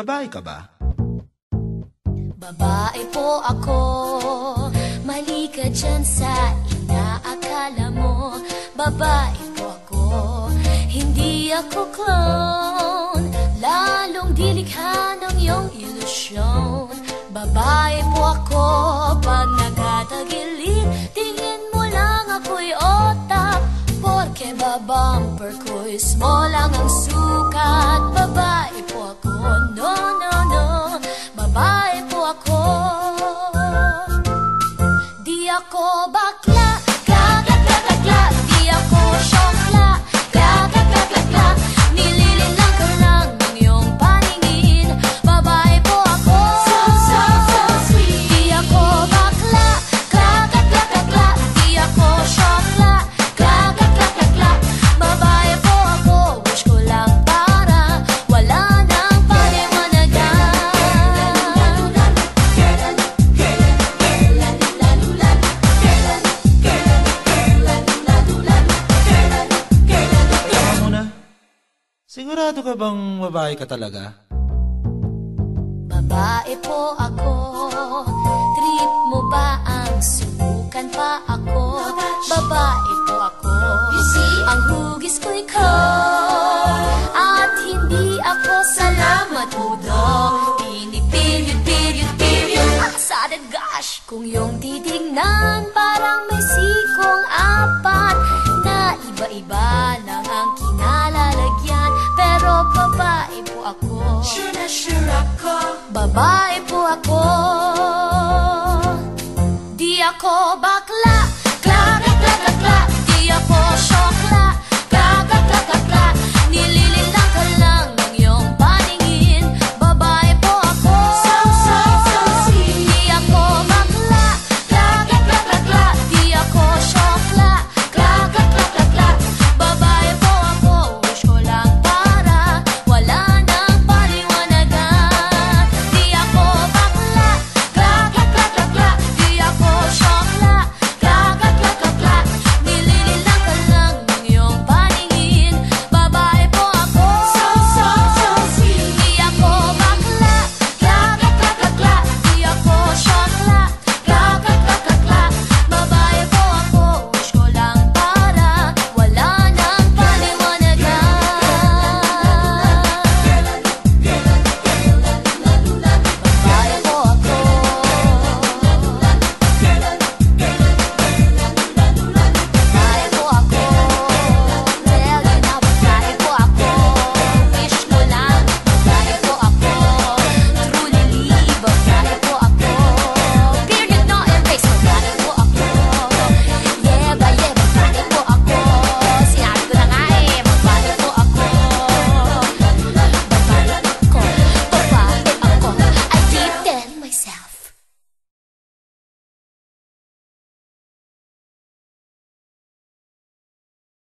Babae ka ba? Babae po ako. Mali ka dyan sa inaakala mo. Babae po ako. Hindi ako clown. Lalong dilikha ng iyong ilusyon Babumper ko'y small lang ang sukat. Babae po ako. No, no, no. Babae po ako. Di ako bakla Sigurado ka bang babae ka talaga? Babae po ako Trip mo ba ang subukan pa ako? Babae po ako Ang hugis ko ikaw At hindi ako salamat udong Piniperiod, Sure na sure ako. Babae po ako